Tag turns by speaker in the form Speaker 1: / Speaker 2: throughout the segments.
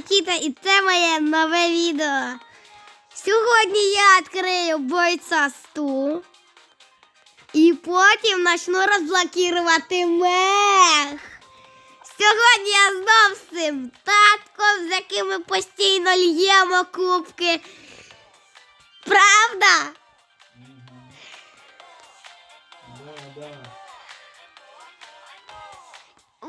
Speaker 1: Нікіта і це моє нове відео. Сьогодні я відкрию бойця сту. І потім почну розблокувати мех. Сьогодні я знов з цим татком, з яким ми постійно л'ємо кубки. Правда?
Speaker 2: Да, да.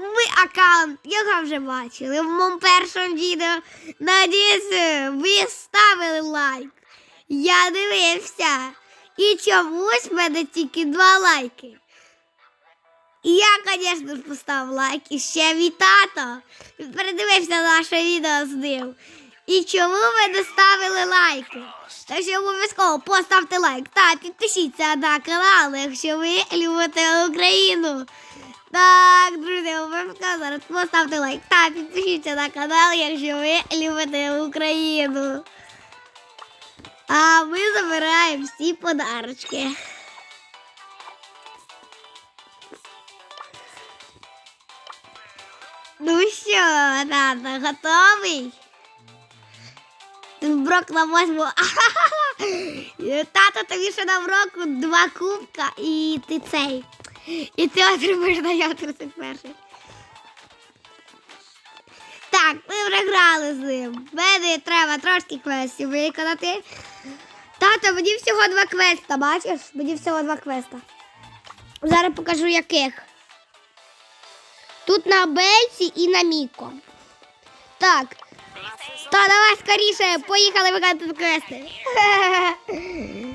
Speaker 1: Ви аккаунт, його вже бачили в моєму першому відео. Надіюсь, ви ставили лайк. Я дивився. І чомусь в мене тільки два лайки. І я, звісно поставив лайк. І ще мій тато передивився наше відео з ним. І чому ви не ставили лайки? Так що обов'язково поставте лайк та підпишіться на канал, якщо ви любите Україну. Так, друзі, обов'язково зараз поставте лайк та підпишіться на канал, якщо ви любите Україну. А ми забираємо всі подарочки. Ну що, тато, готовий? Брок на восьму. Тато тобі ще на броку два кубка і ти цей. І ти отримаєш на я 31. Так, ми вже грали з ним. Мені треба трошки квестів виконати. Тато, мені всього два квеста, бачиш? Мені всього два квеста. Зараз покажу яких. Тут на Бельці і на Міко. Так. Та давай скоріше, поїхали виконати квести.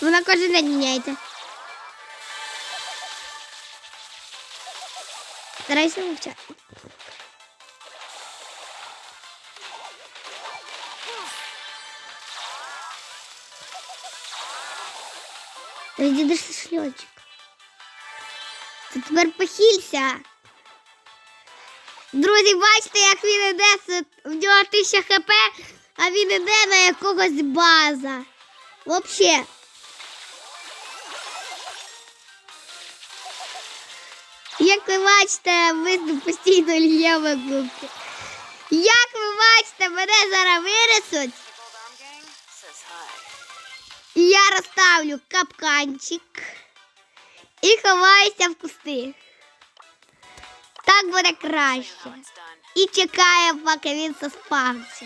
Speaker 1: Вона кожен день міняється. Старайся мовчати. Розідишся шльочок. Ти тепер похилься. Друзі, бачите, як він іде, в нього 1000 хп, а він іде на якогось база. Вообще. Як ви бачите, ми постійно л'ємо губки. Як ви бачите, мене зараз і я розставлю капканчик і ховаюся в кусти. Так буде краще. І чекає, поки він заспавниться.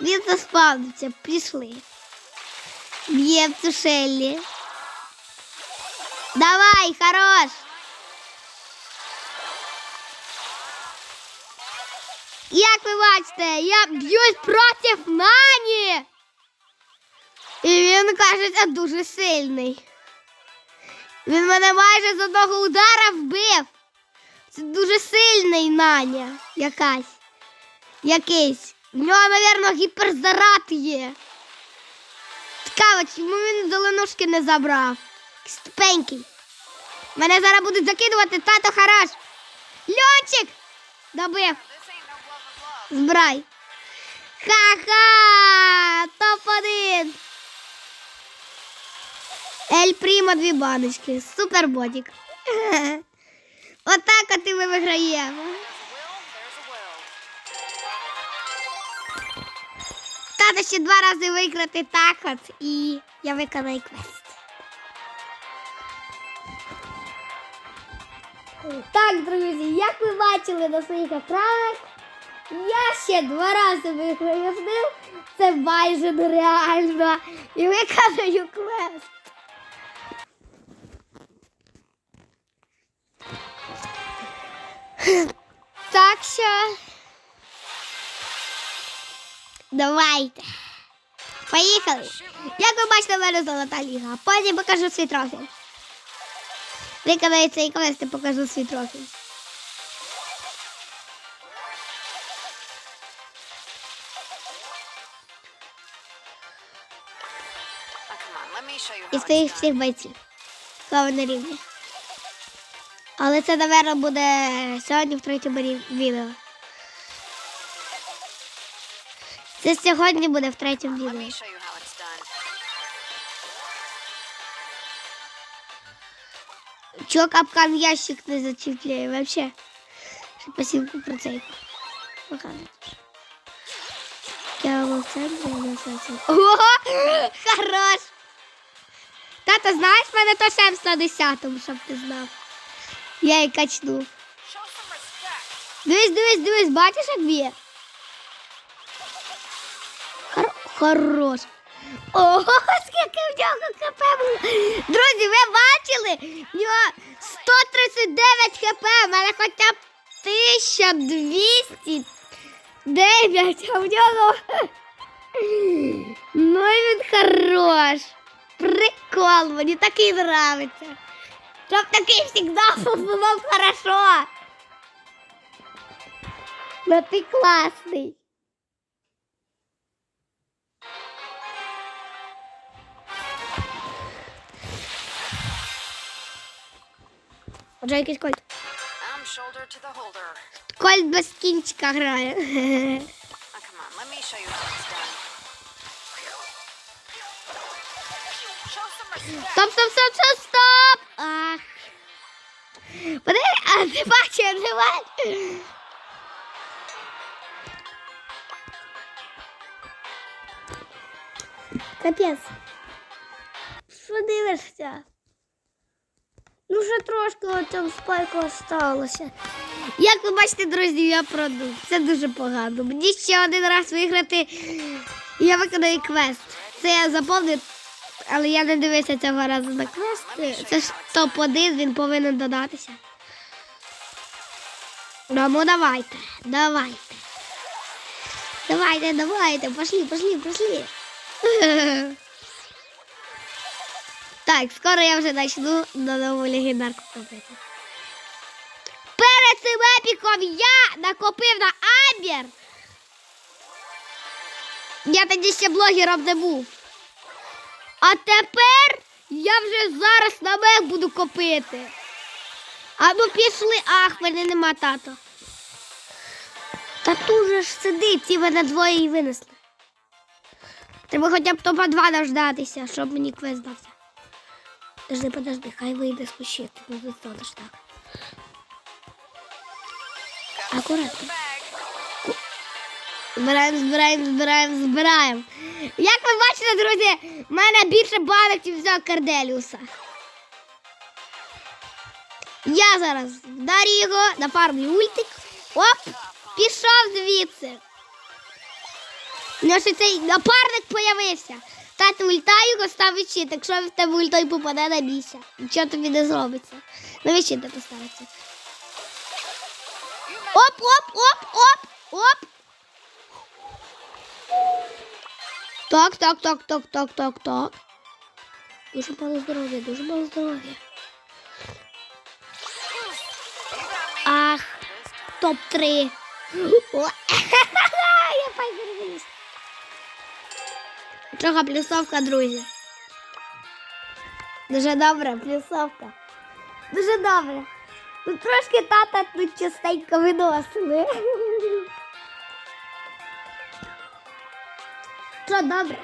Speaker 1: Він заспавниться, пішли. Б'є в цю Шеллі. Давай, хорош. Як ви бачите, я б'юсь проти Нані. І він, кажеться, дуже сильний. Він мене майже з одного удара вбив. Це дуже сильний Наня якась. Якийсь. В нього, мабуть, гіперзарад є. Цікаво, чому він зеленушки не забрав? Якийсь Тупенький. Мене зараз будуть закидувати тато хараш. Льончик! Добив. Збирай. Ха-ха! Топ-1! Ель Прімо дві баночки. Супер бодік. Отак от і ми виграємо. Треба ще два рази виграти так от і я виконаю квест. Так, друзі, як ви бачили на своїх екранах, я ще два рази виграю з ним. Це майже нереально. І виконую квест. Так що давайте. Поїхали. Як ви бачите, в мене золота ліга. Потім покажу свій трофій. Виконається і квести покажу свій трофій.
Speaker 3: І своїх
Speaker 1: всіх бойців. Слава на рівні. Але це, напевно, буде сьогодні в третьому відео. Це сьогодні буде в третьому відео. Чого капкан ящик не зачіпляє вообще? Ще посівку про цей. Я в центрі на серці. Ого! Хорош! Тата, знаєш, в мене то шемс на 10-му, щоб ти знав. Я її
Speaker 3: some.
Speaker 1: Дивись, дивись, дивись, бачиш, як б'є? Хор... Хорош. Ого, скільки в нього хп було. Друзі, ви бачили? В нього 139 хп, в мене хоча б 1209, а в нього... Ну і він хорош. Прикол, мені такий нравиться. Чтоб так и всегда было хорошо. Но ты классный. Джейкіс Кольт. Кольт без кінчика грає. Стоп, стоп, стоп, стоп, стоп! Не бачу, я не бачу. Капець. Що дивишся? Ну, ще трошки оцього спайку осталося. Як ви бачите, друзі, я продув. Це дуже погано. Мені ще один раз виграти, я виконаю квест. Це я заповнив, але я не дивився цього разу на квест. Це ж топ-1, він повинен додатися. Ну, давайте, давайте. Давайте, давайте, пошли, пошли, пошли. Так, скоро я вже почну на нову легендарку купити. Перед цим епіком я накопив на Амбер. Я тоді ще блогером не був. А тепер я вже зараз на мех буду копити. А ну пішли, ах, мене нема тато. Та тут же ж сидить, ці мене двоє і винесли. Треба хоча б топа 2 дождатися, щоб мені квест дався. Подожди, подожди, хай вийде з кущів, тут не зробиш так. Акуратно. Збираємо, збираємо, збираємо, збираємо. Як ви бачите, друзі, в мене більше банок, ніж взяв Карделіуса. Я зараз вдарю його на фармі ультик. Оп, пішов звідси. У нього цей напарник появився. Тати ульта його ставить щит, якщо в тебе ультой попаде на бійся. Нічого тобі не зробиться. Навіщо щит не поставиться? Оп, оп, оп, оп, оп. Так, так, так, так, так, так, так. Дуже мало здоров'я, дуже мало здоров'я. Топ-3. О, Я пайдервіс. Трохи плюсовка, друзі. Дуже добре, плюсовка. Дуже добре. Ну трошки тата тут частенько виносили. Що добре?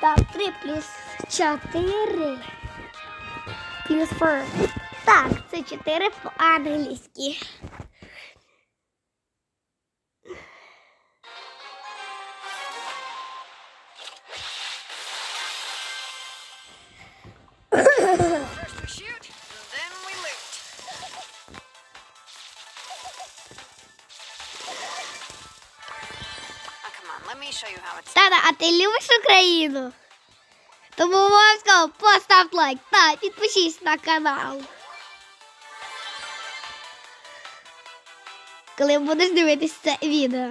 Speaker 1: Так, 3 плюс 4. Плюс 4. Так, це 4 по-англійськи. Тата, а ти любиш Україну? Тому обов'язково постав лайк та підпишись на канал. Коли будеш дивитись це відео.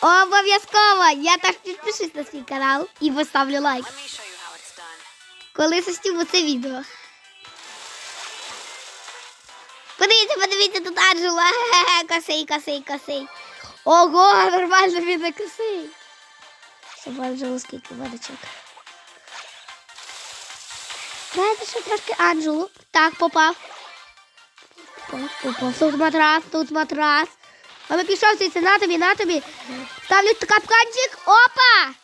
Speaker 1: Обов'язково я теж підпишусь на свій канал і поставлю лайк, коли засніму це відео. Подивіться, подивіться, тут Анджела. Хе-хе, Косий, косий, косий. Ого, нормально він не. Щоб Анджелу скільки водичок. Давайте ще трошки Анджелу. Так, попав. Попав, попав. Тут матрас, тут матрас. А ми пішов звідси, на тобі, на тобі. Ставлю капканчик. Опа!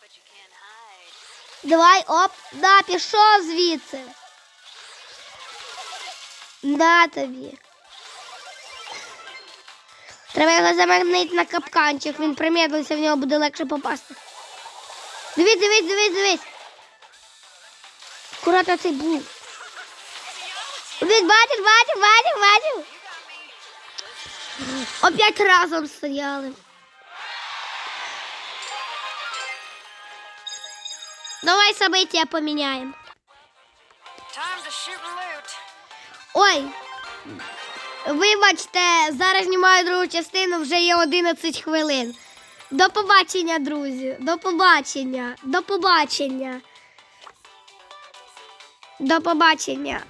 Speaker 1: Давай, оп, да, пішов звідси. На тобі. Треба його замагнити на капканчик, він примедлився, в нього буде легше попасти. Дивись, дивись, дивись, дивись. Аккуратно цей блук. Дивись, бачиш, бачиш, бачиш, бачиш. Опять разом стояли. Давай события поміняємо. Ой. Вибачте, зараз знімаю другу частину, вже є 11 хвилин. До побачення, друзі. До побачення. До побачення. До побачення.